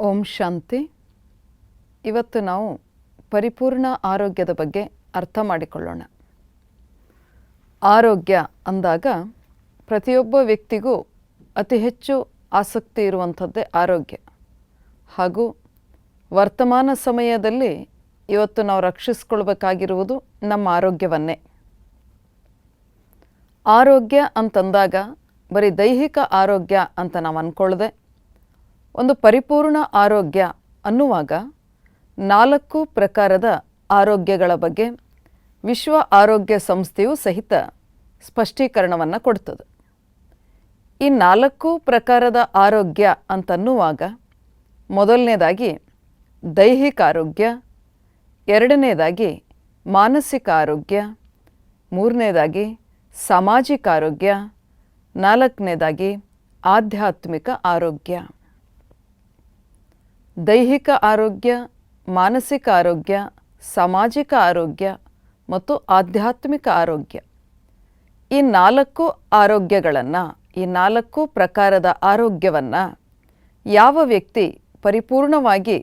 ಓಂ ಶಾಂತಿ. ಇವತ್ತು ನಾವು ಪರಿಪೂರ್ಣ ಆರೋಗ್ಯದ ಬಗ್ಗೆ ಅರ್ಥ ಮಾಡಿಕೊಳ್ಳೋಣ. ಆರೋಗ್ಯ ಅಂದಾಗ ಪ್ರತಿಯೊಬ್ಬ ವ್ಯಕ್ತಿಗೂ ಅತಿ ಹೆಚ್ಚು ಆಸಕ್ತಿ ಇರುವಂಥದ್ದೇ ಆರೋಗ್ಯ. ಹಾಗೂ ವರ್ತಮಾನ ಸಮಯದಲ್ಲಿ ಇವತ್ತು ನಾವು ರಕ್ಷಿಸ್ಕೊಳ್ಬೇಕಾಗಿರುವುದು ನಮ್ಮ ಆರೋಗ್ಯವನ್ನೇ. ಆರೋಗ್ಯ ಅಂತಂದಾಗ ಬರೀ ದೈಹಿಕ ಆರೋಗ್ಯ ಅಂತ ನಾವು ಅಂದ್ಕೊಳ್ಳದೆ ಒಂದು ಪರಿಪೂರ್ಣ ಆರೋಗ್ಯ ಅನ್ನುವಾಗ ನಾಲ್ಕು ಪ್ರಕಾರದ ಆರೋಗ್ಯಗಳ ಬಗ್ಗೆ ವಿಶ್ವ ಆರೋಗ್ಯ ಸಂಸ್ಥೆಯು ಸಹಿತ ಸ್ಪಷ್ಟೀಕರಣವನ್ನು ಕೊಡ್ತದೆ. ಈ ನಾಲ್ಕು ಪ್ರಕಾರದ ಆರೋಗ್ಯ ಅಂತನ್ನುವಾಗ ಮೊದಲನೇದಾಗಿ ದೈಹಿಕ ಆರೋಗ್ಯ, ಎರಡನೇದಾಗಿ ಮಾನಸಿಕ ಆರೋಗ್ಯ, ಮೂರನೇದಾಗಿ ಸಾಮಾಜಿಕ ಆರೋಗ್ಯ, ನಾಲ್ಕನೇದಾಗಿ ಆಧ್ಯಾತ್ಮಿಕ ಆರೋಗ್ಯ. ದೈಹಿಕ ಆರೋಗ್ಯ, ಮಾನಸಿಕ ಆರೋಗ್ಯ, ಸಾಮಾಜಿಕ ಆರೋಗ್ಯ ಮತ್ತು ಆಧ್ಯಾತ್ಮಿಕ ಆರೋಗ್ಯ. ಈ ನಾಲ್ಕು ಆರೋಗ್ಯಗಳನ್ನು, ಈ ನಾಲ್ಕು ಪ್ರಕಾರದ ಆರೋಗ್ಯವನ್ನು ಯಾವ ವ್ಯಕ್ತಿ ಪರಿಪೂರ್ಣವಾಗಿ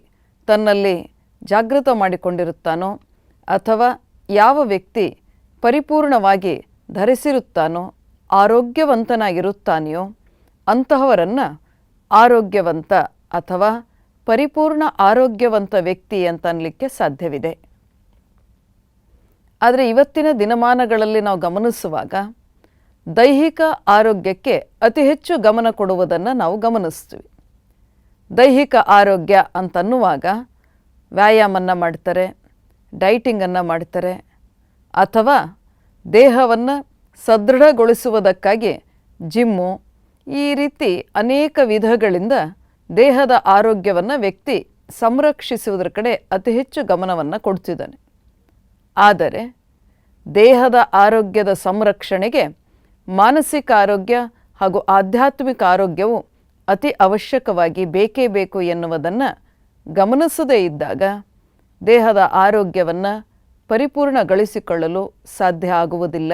ತನ್ನಲ್ಲಿ ಜಾಗೃತ ಮಾಡಿಕೊಂಡಿರುತ್ತಾನೋ ಅಥವಾ ಯಾವ ವ್ಯಕ್ತಿ ಪರಿಪೂರ್ಣವಾಗಿ ಧರಿಸಿರುತ್ತಾನೋ, ಆರೋಗ್ಯವಂತನಾಗಿರುತ್ತಾನೆಯೋ ಅಂತಹವರನ್ನು ಆರೋಗ್ಯವಂತ ಅಥವಾ ಪರಿಪೂರ್ಣ ಆರೋಗ್ಯವಂತ ವ್ಯಕ್ತಿ ಅಂತ ಅನ್ನಲಿಕ್ಕೆ ಸಾಧ್ಯವಿದೆ. ಆದರೆ ಇವತ್ತಿನ ದಿನಮಾನಗಳಲ್ಲಿ ನಾವು ಗಮನಿಸುವಾಗ ದೈಹಿಕ ಆರೋಗ್ಯಕ್ಕೆ ಅತಿ ಹೆಚ್ಚು ಗಮನ ಕೊಡುವುದನ್ನು ನಾವು ಗಮನಿಸ್ತೀವಿ. ದೈಹಿಕ ಆರೋಗ್ಯ ಅಂತನ್ನುವಾಗ ವ್ಯಾಯಾಮವನ್ನು ಮಾಡ್ತಾರೆ, ಡೈಟಿಂಗನ್ನು ಮಾಡ್ತಾರೆ, ಅಥವಾ ದೇಹವನ್ನು ಸದೃಢಗೊಳಿಸುವುದಕ್ಕಾಗಿ ಜಿಮ್ಮು ಈ ರೀತಿ ಅನೇಕ ವಿಧಗಳಿಂದ ದೇಹದ ಆರೋಗ್ಯವನ್ನು ವ್ಯಕ್ತಿ ಸಂರಕ್ಷಿಸುವುದರ ಕಡೆ ಅತಿ ಹೆಚ್ಚು ಗಮನವನ್ನು ಕೊಡ್ತಿದ್ದಾನೆ. ಆದರೆ ದೇಹದ ಆರೋಗ್ಯದ ಸಂರಕ್ಷಣೆಗೆ ಮಾನಸಿಕ ಆರೋಗ್ಯ ಹಾಗೂ ಆಧ್ಯಾತ್ಮಿಕ ಆರೋಗ್ಯವು ಅತಿ ಅವಶ್ಯಕವಾಗಿ ಬೇಕೇ ಬೇಕು ಎನ್ನುವುದನ್ನು ಗಮನಿಸದೇ ಇದ್ದಾಗ ದೇಹದ ಆರೋಗ್ಯವನ್ನು ಪರಿಪೂರ್ಣಗೊಳಿಸಿಕೊಳ್ಳಲು ಸಾಧ್ಯ ಆಗುವುದಿಲ್ಲ.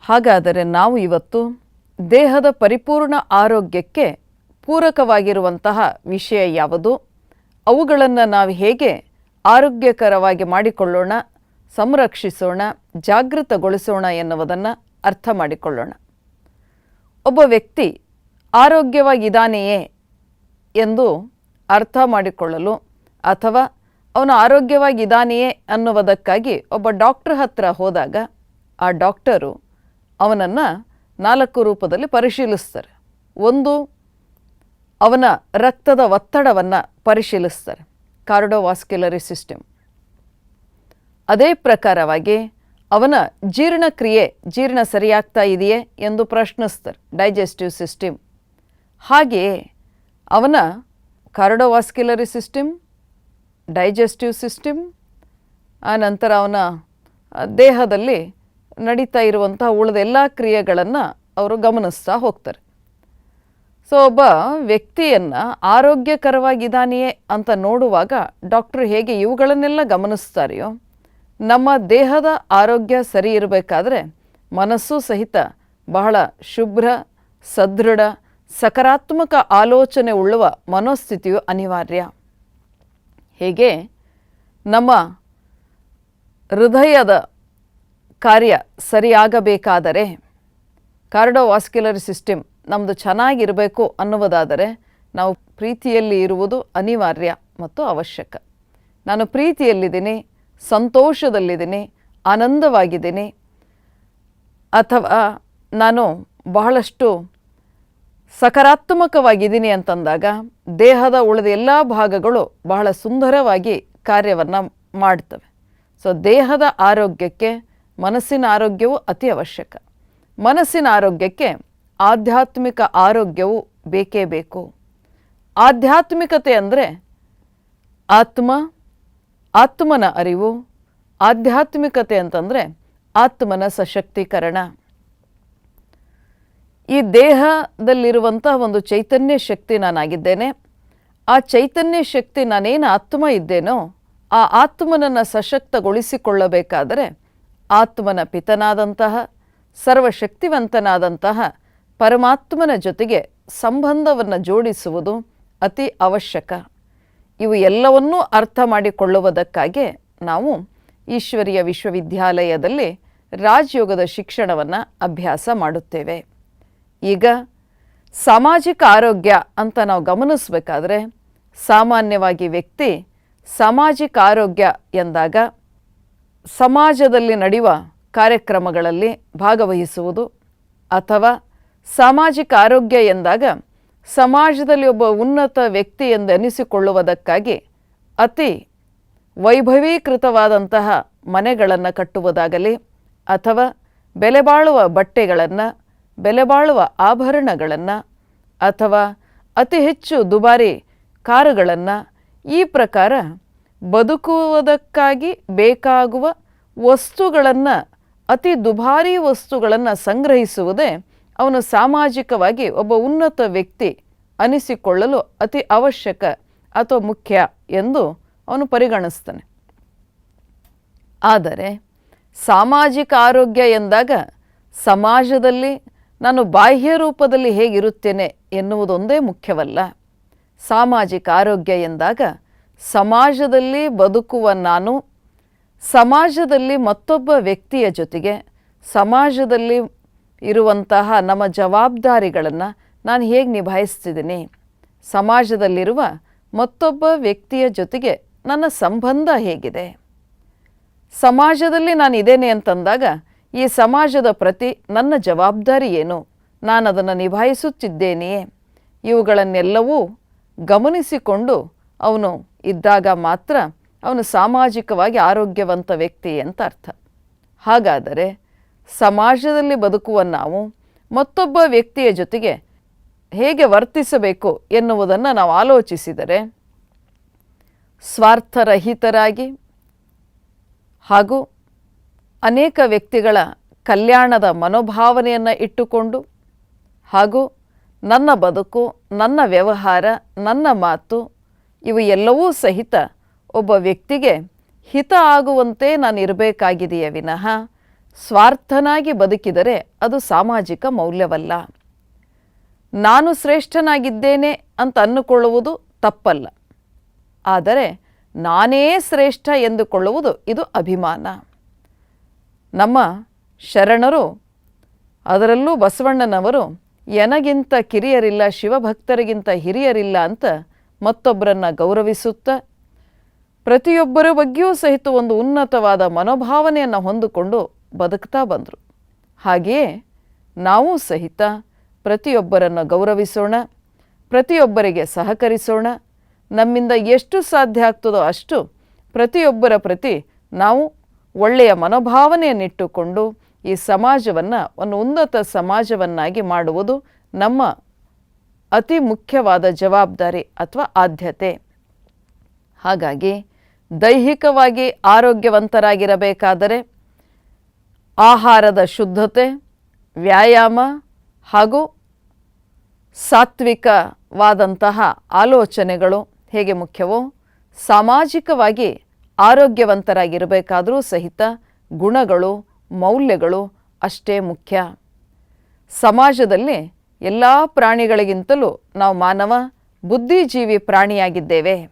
ಹಾಗಾದರೆ ನಾವು ಇವತ್ತು ದೇಹದ ಪರಿಪೂರ್ಣ ಆರೋಗ್ಯಕ್ಕೆ ಪೂರಕವಾಗಿರುವಂತಹ ವಿಷಯ ಯಾವುದು? ಅವುಗಳನ್ನು ನಾವು ಹೇಗೆ ಆರೋಗ್ಯಕರವಾಗಿ ಮಾಡಿಕೊಳ್ಳೋಣ, ಸಂರಕ್ಷಿಸೋಣ, ಜಾಗೃತಗೊಳಿಸೋಣ ಎನ್ನುವುದನ್ನು ಅರ್ಥ ಮಾಡಿಕೊಳ್ಳೋಣ. ಒಬ್ಬ ವ್ಯಕ್ತಿ ಆರೋಗ್ಯವಾಗಿದ್ದಾನೆಯೇ ಎಂದು ಅರ್ಥ ಮಾಡಿಕೊಳ್ಳಲು ಅಥವಾ ಅವನು ಆರೋಗ್ಯವಾಗಿದ್ದಾನೆಯೇ ಅನ್ನುವುದಕ್ಕಾಗಿ ಒಬ್ಬ ಡಾಕ್ಟ್ರ್ ಹತ್ರ ಹೋದಾಗ ಆ ಡಾಕ್ಟರು ಅವನನ್ನು ನಾಲ್ಕು ರೂಪದಲ್ಲಿ ಪರಿಶೀಲಿಸ್ತಾರೆ. ಒಂದು ಅವನ ರಕ್ತದ ಒತ್ತಡವನ್ನು ಪರಿಶೀಲಿಸ್ತಾರೆ. ಕಾರ್ಡೋವಾಸ್ಕ್ಯುಲರಿ ಸಿಸ್ಟಮ್. ಅದೇ ಪ್ರಕಾರವಾಗಿ ಅವನ ಜೀರ್ಣಕ್ರಿಯೆ ಜೀರ್ಣ ಸರಿಯಾಗ್ತಾ ಇದೆಯೇ ಎಂದು ಪ್ರಶ್ನಿಸ್ತಾರೆ ಡೈಜೆಸ್ಟಿವ್ ಸಿಸ್ಟಮ್. ಹಾಗೆಯೇ ಅವನ ಕಾರ್ಡೋವಾಸ್ಕ್ಯುಲರಿ ಸಿಸ್ಟಮ್, ಡೈಜೆಸ್ಟಿವ್ ಸಿಸ್ಟಮ್ ಆನಂತರ ಅವನ ದೇಹದಲ್ಲಿ ನಡೀತಾ ಇರುವಂತಹ ಉಳಿದೆಲ್ಲ ಕ್ರಿಯೆಗಳನ್ನು ಅವರು ಗಮನಿಸ್ತಾ ಹೋಗ್ತಾರೆ. ಸೊ ಒಬ್ಬ ವ್ಯಕ್ತಿಯನ್ನ ಆರೋಗ್ಯಕರವಾಗಿದ್ದಾನೆಯೇ ಅಂತ ನೋಡುವಾಗ ಡಾಕ್ಟರ್ ಹೇಗೆ ಇವುಗಳನ್ನೆಲ್ಲ ಗಮನಿಸ್ತಾರೆಯೋ, ನಮ್ಮ ದೇಹದ ಆರೋಗ್ಯ ಸರಿ ಇರಬೇಕಾದ್ರೆ ಮನಸ್ಸು ಸಹಿತ ಬಹಳ ಶುಭ್ರ, ಸದೃಢ, ಸಕಾರಾತ್ಮಕ ಆಲೋಚನೆ ಉಳ್ಳುವ ಮನೋಸ್ಥಿತಿಯು ಅನಿವಾರ್ಯ. ಹೇಗೆ? ನಮ್ಮ ಹೃದಯದ ಕಾರ್ಯ ಸರಿಯಾಗಬೇಕಾದರೆ, ಕಾರ್ಡೋವಾಸ್ಕ್ಯುಲರ್ ಸಿಸ್ಟಮ್ ನಮ್ಮದು ಚೆನ್ನಾಗಿರಬೇಕು ಅನ್ನುವುದಾದರೆ ನಾವು ಪ್ರೀತಿಯಲ್ಲಿ ಇರುವುದು ಅನಿವಾರ್ಯ ಮತ್ತು ಅವಶ್ಯಕ. ನಾನು ಪ್ರೀತಿಯಲ್ಲಿದ್ದೀನಿ, ಸಂತೋಷದಲ್ಲಿದ್ದೀನಿ, ಆನಂದವಾಗಿದ್ದೀನಿ ಅಥವಾ ನಾನು ಬಹಳಷ್ಟು ಸಕಾರಾತ್ಮಕವಾಗಿದ್ದೀನಿ ಅಂತಂದಾಗ ದೇಹದ ಉಳಿದ ಎಲ್ಲ ಭಾಗಗಳು ಬಹಳ ಸುಂದರವಾಗಿ ಕಾರ್ಯವನ್ನು ಮಾಡ್ತವೆ. ಸೊ ದೇಹದ ಆರೋಗ್ಯಕ್ಕೆ, ಮನಸ್ಸಿನ ಆರೋಗ್ಯವು ಅತಿ ಅವಶ್ಯಕ. ಮನಸ್ಸಿನ ಆರೋಗ್ಯಕ್ಕೆ ಆಧ್ಯಾತ್ಮಿಕ ಆರೋಗ್ಯವು ಬೇಕೇ ಬೇಕು. ಆಧ್ಯಾತ್ಮಿಕತೆ ಅಂದರೆ ಆತ್ಮ, ಆತ್ಮನ ಅರಿವು. ಆಧ್ಯಾತ್ಮಿಕತೆ ಅಂತಂದರೆ ಆತ್ಮನ ಸಶಕ್ತೀಕರಣ. ಈ ದೇಹದಲ್ಲಿರುವಂತಹ ಒಂದು ಚೈತನ್ಯ ಶಕ್ತಿ ನಾನಾಗಿದ್ದೇನೆ. ಆ ಚೈತನ್ಯ ಶಕ್ತಿ ನಾನೇನು ಆತ್ಮ ಇದ್ದೇನೋ ಆ ಆತ್ಮನನ್ನು ಸಶಕ್ತಗೊಳಿಸಿಕೊಳ್ಳಬೇಕಾದರೆ ಆತ್ಮನ ಪಿತನಾದಂತಹ, ಸರ್ವಶಕ್ತಿವಂತನಾದಂತಹ ಪರಮಾತ್ಮನ ಜೊತೆಗೆ ಸಂಬಂಧವನ್ನು ಜೋಡಿಸುವುದು ಅತಿ ಅವಶ್ಯಕ. ಇವು ಎಲ್ಲವನ್ನೂ ಅರ್ಥ ಮಾಡಿಕೊಳ್ಳುವುದಕ್ಕಾಗಿ ನಾವು ಈಶ್ವರಿಯ ವಿಶ್ವವಿದ್ಯಾಲಯದಲ್ಲಿ ರಾಜಯೋಗದ ಶಿಕ್ಷಣವನ್ನು ಅಭ್ಯಾಸ ಮಾಡುತ್ತೇವೆ. ಈಗ ಸಾಮಾಜಿಕ ಆರೋಗ್ಯ ಅಂತ ನಾವು ಗಮನಿಸಬೇಕಾದ್ರೆ ಸಾಮಾನ್ಯವಾಗಿ ವ್ಯಕ್ತಿ ಸಾಮಾಜಿಕ ಆರೋಗ್ಯ ಎಂದಾಗ ಸಮಾಜದಲ್ಲಿ ನಡೆಯುವ ಕಾರ್ಯಕ್ರಮಗಳಲ್ಲಿ ಭಾಗವಹಿಸುವುದು ಅಥವಾ ಸಾಮಾಜಿಕ ಆರೋಗ್ಯ ಎಂದಾಗ ಸಮಾಜದಲ್ಲಿ ಒಬ್ಬ ಉನ್ನತ ವ್ಯಕ್ತಿ ಎಂದೆನಿಸಿಕೊಳ್ಳುವುದಕ್ಕಾಗಿ ಅತಿ ವೈಭವೀಕೃತವಾದಂತಹ ಮನೆಗಳನ್ನು ಕಟ್ಟುವುದಾಗಲಿ ಅಥವಾ ಬೆಲೆಬಾಳುವ ಬಟ್ಟೆಗಳನ್ನು, ಬೆಲೆ ಬಾಳುವ ಆಭರಣಗಳನ್ನು ಅಥವಾ ಅತಿ ಹೆಚ್ಚು ದುಬಾರಿ ಕಾರುಗಳನ್ನು ಈ ಪ್ರಕಾರ ಬದುಕುವುದಕ್ಕಾಗಿ ಬೇಕಾಗುವ ವಸ್ತುಗಳನ್ನು, ಅತಿ ದುಬಾರಿ ವಸ್ತುಗಳನ್ನು ಸಂಗ್ರಹಿಸುವುದೇ ಅವನು ಸಾಮಾಜಿಕವಾಗಿ ಒಬ್ಬ ಉನ್ನತ ವ್ಯಕ್ತಿ ಅನಿಸಿಕೊಳ್ಳಲು ಅತಿ ಅವಶ್ಯಕ ಅಥವಾ ಮುಖ್ಯ ಎಂದು ಅವನು ಪರಿಗಣಿಸ್ತಾನೆ. ಆದರೆ ಸಾಮಾಜಿಕ ಆರೋಗ್ಯ ಎಂದಾಗ ಸಮಾಜದಲ್ಲಿ ನಾನು ಬಾಹ್ಯ ರೂಪದಲ್ಲಿ ಹೇಗಿರುತ್ತೇನೆ ಎನ್ನುವುದೊಂದೇ ಮುಖ್ಯವಲ್ಲ. ಸಾಮಾಜಿಕ ಆರೋಗ್ಯ ಎಂದಾಗ ಸಮಾಜದಲ್ಲಿ ಬದುಕುವ ನಾನು, ಸಮಾಜದಲ್ಲಿ ಮತ್ತೊಬ್ಬ ವ್ಯಕ್ತಿಯ ಜೊತೆಗೆ ಸಮಾಜದಲ್ಲಿ ಇರುವಂತಹ ನಮ್ಮ ಜವಾಬ್ದಾರಿಗಳನ್ನು ನಾನು ಹೇಗೆ ನಿಭಾಯಿಸ್ತಿದ್ದೀನಿ? ಸಮಾಜದಲ್ಲಿರುವ ಮತ್ತೊಬ್ಬ ವ್ಯಕ್ತಿಯ ಜೊತೆಗೆ ನನ್ನ ಸಂಬಂಧ ಹೇಗಿದೆ? ಸಮಾಜದಲ್ಲಿ ನಾನು ಇದ್ದೇನೆ ಅಂತಂದಾಗ ಈ ಸಮಾಜದ ಪ್ರತಿ ನನ್ನ ಜವಾಬ್ದಾರಿ ಏನು? ನಾನು ಅದನ್ನು ನಿಭಾಯಿಸುತ್ತಿದ್ದೇನೆಯೇ? ಇವುಗಳನ್ನೆಲ್ಲವೂ ಗಮನಿಸಿಕೊಂಡು ಅವನು ಇದ್ದಾಗ ಮಾತ್ರ ಅವನು ಸಾಮಾಜಿಕವಾಗಿ ಆರೋಗ್ಯವಂತ ವ್ಯಕ್ತಿ ಅಂತ ಅರ್ಥ. ಹಾಗಾದರೆ ಸಮಾಜದಲ್ಲಿ ಬದುಕುವ ನಾವು ಮತ್ತೊಬ್ಬ ವ್ಯಕ್ತಿಯ ಜೊತೆಗೆ ಹೇಗೆ ವರ್ತಿಸಬೇಕು ಎನ್ನುವುದನ್ನು ನಾವು ಆಲೋಚಿಸಿದರೆ ಸ್ವಾರ್ಥರಹಿತರಾಗಿ ಹಾಗೂ ಅನೇಕ ವ್ಯಕ್ತಿಗಳ ಕಲ್ಯಾಣದ ಮನೋಭಾವನೆಯನ್ನು ಇಟ್ಟುಕೊಂಡು ಹಾಗೂ ನನ್ನ ಬದುಕು, ನನ್ನ ವ್ಯವಹಾರ, ನನ್ನ ಮಾತು ಇವು ಎಲ್ಲವೂ ಸಹಿತ ಒಬ್ಬ ವ್ಯಕ್ತಿಗೆ ಹಿತ ಆಗುವಂತೆ ನಾನು ಇರಬೇಕಾಗಿದೆಯೇ ವಿನಃ ಸ್ವಾರ್ಥನಾಗಿ ಬದುಕಿದರೆ ಅದು ಸಾಮಾಜಿಕ ಮೌಲ್ಯವಲ್ಲ. ನಾನು ಶ್ರೇಷ್ಠನಾಗಿದ್ದೇನೆ ಅಂತ ಅನ್ನುಕೊಳ್ಳುವುದು ತಪ್ಪಲ್ಲ. ಆದರೆ ನಾನೇ ಶ್ರೇಷ್ಠ ಎಂದುಕೊಳ್ಳುವುದು ಇದು ಅಭಿಮಾನ. ನಮ್ಮ ಶರಣರು, ಅದರಲ್ಲೂ ಬಸವಣ್ಣನವರು, ಎನಗಿಂತ ಕಿರಿಯರಿಲ್ಲ, ಶಿವಭಕ್ತರಿಗಿಂತ ಹಿರಿಯರಿಲ್ಲ ಅಂತ ಮತ್ತೊಬ್ಬರನ್ನು ಗೌರವಿಸುತ್ತ, ಪ್ರತಿಯೊಬ್ಬರ ಬಗ್ಗೆಯೂ ಸಹಿತ ಒಂದು ಉನ್ನತವಾದ ಮನೋಭಾವನೆಯನ್ನು ಹೊಂದಿಕೊಂಡು ಬದುಕ್ತಾ ಬಂದರು. ಹಾಗೆಯೇ ನಾವು ಸಹಿತ ಪ್ರತಿಯೊಬ್ಬರನ್ನು ಗೌರವಿಸೋಣ, ಪ್ರತಿಯೊಬ್ಬರಿಗೆ ಸಹಕರಿಸೋಣ. ನಮ್ಮಿಂದ ಎಷ್ಟು ಸಾಧ್ಯ ಆಗ್ತದೋ ಅಷ್ಟು ಪ್ರತಿಯೊಬ್ಬರ ಪ್ರತಿ ನಾವು ಒಳ್ಳೆಯ ಮನೋಭಾವನೆಯನ್ನಿಟ್ಟುಕೊಂಡು ಈ ಸಮಾಜವನ್ನು ಒಂದು ಉನ್ನತ ಸಮಾಜವನ್ನಾಗಿ ಮಾಡುವುದು ನಮ್ಮ ಅತಿ ಮುಖ್ಯವಾದ ಜವಾಬ್ದಾರಿ ಅಥವಾ ಆದ್ಯತೆ. ಹಾಗಾಗಿ ದೈಹಿಕವಾಗಿ ಆರೋಗ್ಯವಂತರಾಗಿರಬೇಕಾದರೆ ಆಹಾರದ ಶುದ್ಧತೆ, ವ್ಯಾಯಾಮ ಹಾಗೂ ಸಾತ್ವಿಕವಾದಂತಹ ಆಲೋಚನೆಗಳು ಹೇಗೆ ಮುಖ್ಯವೋ, ಸಾಮಾಜಿಕವಾಗಿ ಆರೋಗ್ಯವಂತರಾಗಿರಬೇಕಾದರೂ ಸಹಿತ ಗುಣಗಳು, ಮೌಲ್ಯಗಳು ಅಷ್ಟೇ ಮುಖ್ಯ. ಸಮಾಜದಲ್ಲಿ ಎಲ್ಲ ಪ್ರಾಣಿಗಳಿಗಿಂತಲೂ ನಾವು ಮಾನವ, ಬುದ್ಧಿಜೀವಿ ಪ್ರಾಣಿಯಾಗಿದ್ದೇವೆ.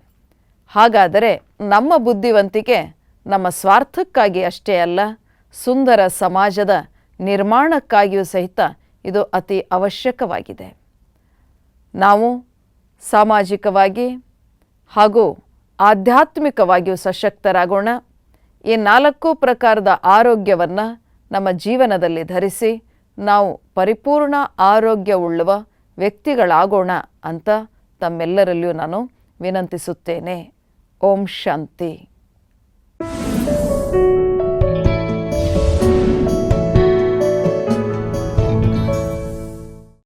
ಹಾಗಾದರೆ ನಮ್ಮ ಬುದ್ಧಿವಂತಿಕೆ ನಮ್ಮ ಸ್ವಾರ್ಥಕ್ಕಾಗಿ ಅಷ್ಟೇ ಅಲ್ಲ. ಸುಂದರ ಸಮಾಜದ ನಿರ್ಮಾಣಕ್ಕಾಗಿಯೂ ಸಹಿತ ಇದು ಅತಿ ಅವಶ್ಯಕವಾಗಿದೆ. ನಾವು ಸಾಮಾಜಿಕವಾಗಿ ಹಾಗೂ ಆಧ್ಯಾತ್ಮಿಕವಾಗಿಯೂ ಸಶಕ್ತರಾಗೋಣ. ಈ ನಾಲ್ಕು ಪ್ರಕಾರದ ಆರೋಗ್ಯವನ್ನು ನಮ್ಮ ಜೀವನದಲ್ಲಿ ಧರಿಸಿ ನಾವು ಪರಿಪೂರ್ಣ ಆರೋಗ್ಯವುಳ್ಳುವ ವ್ಯಕ್ತಿಗಳಾಗೋಣ ಅಂತ ತಮ್ಮೆಲ್ಲರಲ್ಲಿಯೂ ನಾನು ವಿನಂತಿಸುತ್ತೇನೆ. ಓಂ ಶಾಂತಿ.